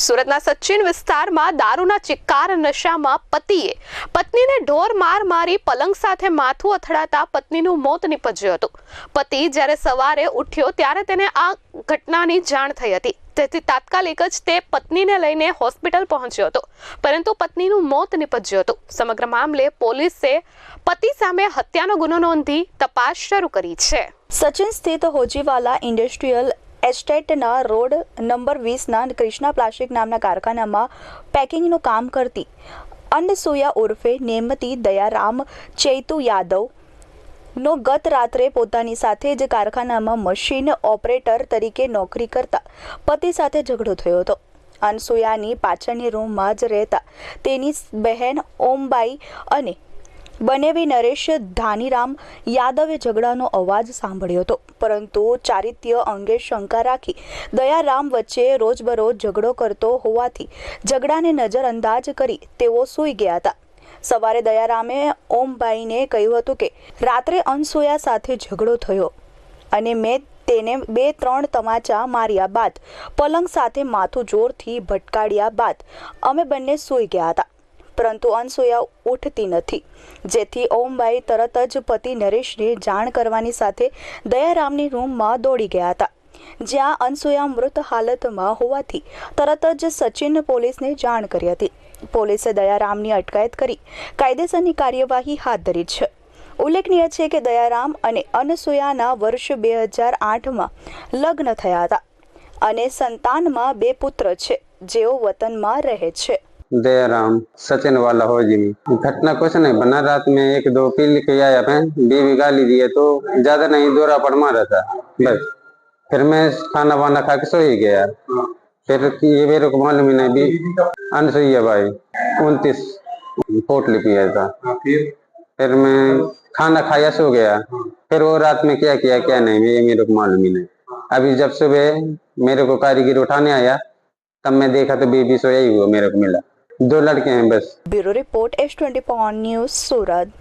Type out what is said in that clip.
સુરતના સચિન વિસ્તારમાં દારૂના ચિક્કાર નશામાં પતિએ પત્નીને ઢોર માર મારી પલંગ સાથે માથું અથડાતા પત્નીનું મોત નીપજ્યું હતું. પતિ જ્યારે સવારે ઉઠ્યો ત્યારે તેને આ ઘટનાની જાણ થઈ હતી. તેથી તાત્કાલિક જ તે પત્નીને લઈને હોસ્પિટલ પહોંચ્યો હતો. પરંતુ પત્નીનું મોત નીપજ્યું હતું. સમગ્ર મામલે પોલીસે પતિ સામે હત્યાનો ગુનો નોંધી તપાસ શરૂ કરી છે. સચિન સ્થિત હોજીવાલા ઇન્ડસ્ટ્રીયલ એસ્ટેટના રોડ નંબર વીસના ક્રિષ્ના પ્લાસ્ટિક નામના કારખાનામાં પેકિંગનું કામ કરતી અન્નસુયા ઉર્ફે નેમતી દયારામ ચૈતુ યાદવ નો ગત રાત્રે પોતાની સાથે જ કારખાનામાં મશીન ઓપરેટર તરીકે નોકરી કરતા પતિ સાથે ઝઘડો થયો હતો. અનસુયાની પાછળની રૂમમાં જ રહેતા તેની બહેન ઓમબાઈ અને બનેવી નરેશ ધાનીરામ યાદવે ઝઘડાનો અવાજ સાંભળ્યો હતો. પરંતુ ચારિત્ય અંગે શંકા રાખી દયારામ વચ્ચે રોજબરોજ ઝઘડો કરતો હોવાથી ઝઘડાને નજરઅંદાજ કરી તેઓ સૂઈ ગયા હતા. સવારે દયારામે ઓમભાઈને કહ્યું હતું કે, રાત્રે અનસૂયા સાથે ઝઘડો થયો અને મેં તેને બે ત્રણ તમાચા માર્યા બાદ, પલંગ સાથે માથું જોરથી ભટકાડ્યા બાદ અમે બંને સૂઈ ગયા હતા. પરંતુ અનસુયા ઉઠતી નથી. જેથી ઓમબાઈ તરત જ પતિ નરેશને જાણ કરવાની સાથે દયારામની રૂમમાં દોડી ગયા હતા. જ્યાં અનસુયા મૃત હાલતમાં હોવાથી તરત જ સચિન પોલીસને જાણ કરી હતી. પોલીસે દયારામની અટકાયત કરી કાયદેસરની કાર્યવાહી હાથ ધરી છે. ઉલ્લેખનીય છે કે દયારામ અને અનસુયાના વર્ષ બે હજાર આઠમાં લગ્ન થયા હતા અને સંતાનમાં બે પુત્ર છે, જેઓ વતનમાં રહે છે. दयाराम सचिन वाला हो जी में घटना कुछ नहीं बना रात में एक दो पी के आया मैं बीवी गाली दिए तो ज़्यादा नहीं दो पड़ मारा था। बस फिर मैं खाना वाना खा के सो ही गया। फिर ये मेरे को मालूम ही नहीं भी अनसुईया भाई उनतीस पोटली पिया था फिर? मैं खाना खाया सो गया। फिर वो रात में क्या किया क्या नहीं ये मेरे को मालूम ही नहीं। अभी जब सुबह मेरे को कारीगर उठाने आया तब मैं देखा तो बेबी सोया ही हुआ मेरे को मिला। दो लड़के हैं बस bureau report S twenty news Surat